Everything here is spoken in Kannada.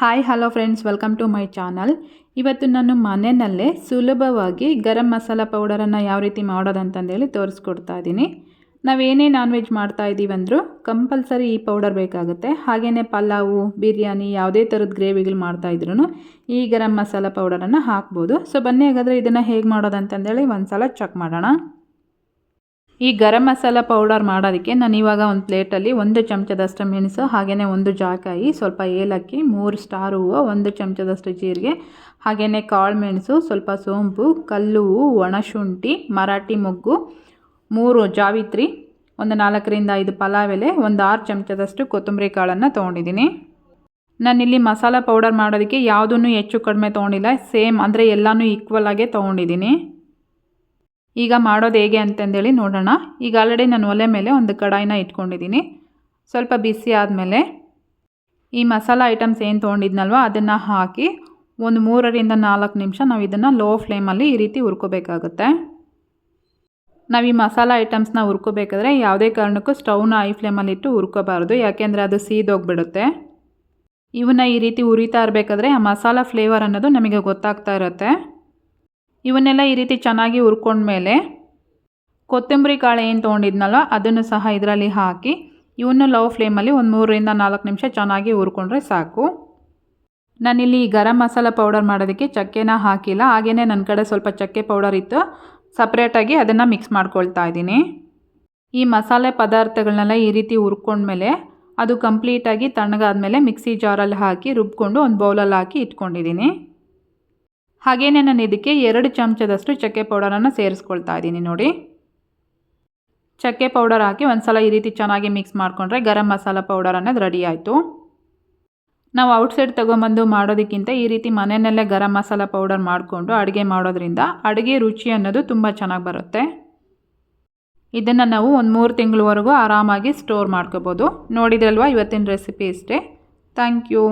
Hi hello friends welcome to my channel ಇವತ್ತು ನಾನು ಮನೆಯಲ್ಲೇ ಸುಲಭವಾಗಿ ಗರಂ ಮಸಾಲ ಪೌಡರನ್ನು ಯಾವ ರೀತಿ ಮಾಡೋದಂತಂದೇಳಿ ತೋರಿಸ್ಕೊಡ್ತಾ ಇದ್ದೀನಿ. ನಾವೇನೇ ನಾನ್ ವೆಜ್ ಮಾಡ್ತಾ ಇದ್ದೀವಿ ಅಂದರೂ ಕಂಪಲ್ಸರಿ ಈ ಪೌಡರ್ ಬೇಕಾಗುತ್ತೆ. ಹಾಗೆಯೇ ಪಲಾವು, ಬಿರಿಯಾನಿ, ಯಾವುದೇ ಥರದ ಗ್ರೇವಿಗಳು ಮಾಡ್ತಾ ಇದ್ರೂ ಈ ಗರಂ ಮಸಾಲ ಪೌಡರನ್ನು ಹಾಕ್ಬೋದು. ಸೊ ಬನ್ನಿ ಹಾಗಾದರೆ ಇದನ್ನು ಹೇಗೆ ಮಾಡೋದಂತಂದೇಳಿ ಒಂದು ಸಲ ಚೆಕ್ ಮಾಡೋಣ. ಈ ಗರಂ ಮಸಾಲ ಪೌಡರ್ ಮಾಡೋದಕ್ಕೆ ನಾನು ಇವಾಗ ಒಂದು ಪ್ಲೇಟಲ್ಲಿ ಒಂದು ಚಮಚದಷ್ಟು ಮೆಣಸು, ಹಾಗೆಯೇ ಒಂದು ಜಾಕಾಯಿ, ಸ್ವಲ್ಪ ಏಲಕ್ಕಿ, ಮೂರು ಸ್ಟಾರ್ ಹೂವು, ಒಂದು ಚಮಚದಷ್ಟು ಜೀರಿಗೆ, ಹಾಗೆಯೇ ಕಾಳು ಮೆಣಸು, ಸ್ವಲ್ಪ ಸೋಂಪು, ಕಲ್ಲು ಒಣಶುಂಠಿ ಮರಾಠಿ ಮೊಗ್ಗು, ಮೂರು ಜಾವಿತ್ರಿ, ಒಂದು ನಾಲ್ಕರಿಂದ ಐದು ಪಲಾವ್ ಎಲೆ, ಒಂದು ಆರು ಚಮಚದಷ್ಟು ಕೊತ್ತಂಬರಿ ಕಾಳನ್ನು ತೊಗೊಂಡಿದ್ದೀನಿ. ನಾನಿಲ್ಲಿ ಮಸಾಲ ಪೌಡರ್ ಮಾಡೋದಕ್ಕೆ ಯಾವುದನ್ನು ಹೆಚ್ಚು ಕಡಿಮೆ ತೊಗೊಂಡಿಲ್ಲ, ಸೇಮ್, ಅಂದರೆ ಎಲ್ಲನೂ ಈಕ್ವಲ್ ಆಗೇ ತೊಗೊಂಡಿದ್ದೀನಿ. ಈಗ ಮಾಡೋದು ಹೇಗೆ ಅಂತಂದೇಳಿ ನೋಡೋಣ. ಈಗ ಆಲ್ರೆಡಿ ನಾನು ಒಲೆ ಮೇಲೆ ಒಂದು ಕಡಾಯಿನ ಇಟ್ಕೊಂಡಿದ್ದೀನಿ. ಸ್ವಲ್ಪ ಬಿಸಿ ಆದಮೇಲೆ ಈ ಮಸಾಲ ಐಟಮ್ಸ್ ಏನು ತೊಗೊಂಡಿದ್ನಲ್ವ ಅದನ್ನು ಹಾಕಿ ಒಂದು ಮೂರರಿಂದ ನಾಲ್ಕು ನಿಮಿಷ ನಾವು ಇದನ್ನು ಲೋ ಫ್ಲೇಮಲ್ಲಿ ಈ ರೀತಿ ಹುರ್ಕೋಬೇಕಾಗುತ್ತೆ. ನಾವು ಈ ಮಸಾಲ ಐಟಮ್ಸ್ನ ಹುರ್ಕೋಬೇಕಾದ್ರೆ ಯಾವುದೇ ಕಾರಣಕ್ಕೂ ಸ್ಟವ್ನ ಐ ಫ್ಲೇಮಲ್ಲಿ ಇಟ್ಟು ಹುರ್ಕೋಬಾರ್ದು. ಯಾಕೆಂದರೆ ಅದು ಸೀದೋಗ್ಬಿಡುತ್ತೆ ಇವನ್ನ ಈ ರೀತಿ ಉರಿತಾ ಇರಬೇಕಾದ್ರೆ ಆ ಮಸಾಲ ಫ್ಲೇವರ್ ಅನ್ನೋದು ನಮಗೆ ಗೊತ್ತಾಗ್ತಾ ಇರುತ್ತೆ. ಇವನ್ನೆಲ್ಲ ಈ ರೀತಿ ಚೆನ್ನಾಗಿ ಹುರ್ಕೊಂಡ್ಮೇಲೆ ಕೊತ್ತಂಬರಿ ಕಾಳು ಏನು ತೊಗೊಂಡಿದ್ನಲ್ಲ, ಅದನ್ನು ಸಹ ಇದರಲ್ಲಿ ಹಾಕಿ, ಇವನ್ನು ಲವ್ ಫ್ಲೇಮಲ್ಲಿ ಒಂದು ಮೂರರಿಂದ ನಾಲ್ಕು ನಿಮಿಷ ಚೆನ್ನಾಗಿ ಹುರ್ಕೊಂಡ್ರೆ ಸಾಕು. ನಾನಿಲ್ಲಿ ಗರಂ ಮಸಾಲ ಪೌಡರ್ ಮಾಡೋದಕ್ಕೆ ಚಕ್ಕೆನ ಹಾಕಿಲ್ಲ ಹಾಗೆಯೇ ನನ್ನ ಕಡೆ ಸ್ವಲ್ಪ ಚಕ್ಕೆ ಪೌಡರ್ ಇತ್ತು ಸಪ್ರೇಟಾಗಿ ಅದನ್ನು ಮಿಕ್ಸ್ ಮಾಡ್ಕೊಳ್ತಾ ಇದ್ದೀನಿ. ಈ ಮಸಾಲೆ ಪದಾರ್ಥಗಳನ್ನೆಲ್ಲ ಈ ರೀತಿ ಹುರ್ಕೊಂಡ್ಮೇಲೆ ಅದು ಕಂಪ್ಲೀಟಾಗಿ ತಣ್ಣಗಾದ್ಮೇಲೆ ಮಿಕ್ಸಿ ಜಾರಲ್ಲಿ ಹಾಕಿ ರುಬ್ಕೊಂಡು ಒಂದು ಬೌಲಲ್ಲಿ ಹಾಕಿ ಇಟ್ಕೊಂಡಿದ್ದೀನಿ. ಹಾಗೆಯೇ ನಾನು ಇದಕ್ಕೆ ಎರಡು ಚಮಚದಷ್ಟು ಚಕ್ಕೆ ಪೌಡರನ್ನು ಸೇರಿಸ್ಕೊಳ್ತಾ ಇದ್ದೀನಿ ನೋಡಿ. ಚಕ್ಕೆ ಪೌಡರ್ ಹಾಕಿ ಒಂದು ಸಲ ಈ ರೀತಿ ಚೆನ್ನಾಗಿ ಮಿಕ್ಸ್ ಮಾಡಿಕೊಂಡ್ರೆ ಗರಂ ಮಸಾಲ ಪೌಡರ್ ಅನ್ನೋದು ರೆಡಿ ಆಯಿತು. ನಾವು ಔಟ್ಸೈಡ್ ತೊಗೊಂಬಂದು ಮಾಡೋದಕ್ಕಿಂತ ಈ ರೀತಿ ಮನೆಯಲ್ಲೇ ಗರಂ ಮಸಾಲ ಪೌಡರ್ ಮಾಡಿಕೊಂಡು ಅಡುಗೆ ಮಾಡೋದ್ರಿಂದ ಅಡುಗೆ ರುಚಿ ಅನ್ನೋದು ತುಂಬ ಚೆನ್ನಾಗಿ ಬರುತ್ತೆ. ಇದನ್ನು ನಾವು ಒಂದು ಮೂರು ತಿಂಗಳವರೆಗೂ ಆರಾಮಾಗಿ ಸ್ಟೋರ್ ಮಾಡ್ಕೋಬೋದು. ನೋಡಿದ್ರಲ್ವ ಇವತ್ತಿನ ರೆಸಿಪಿ ಇಷ್ಟೇ? Thank you.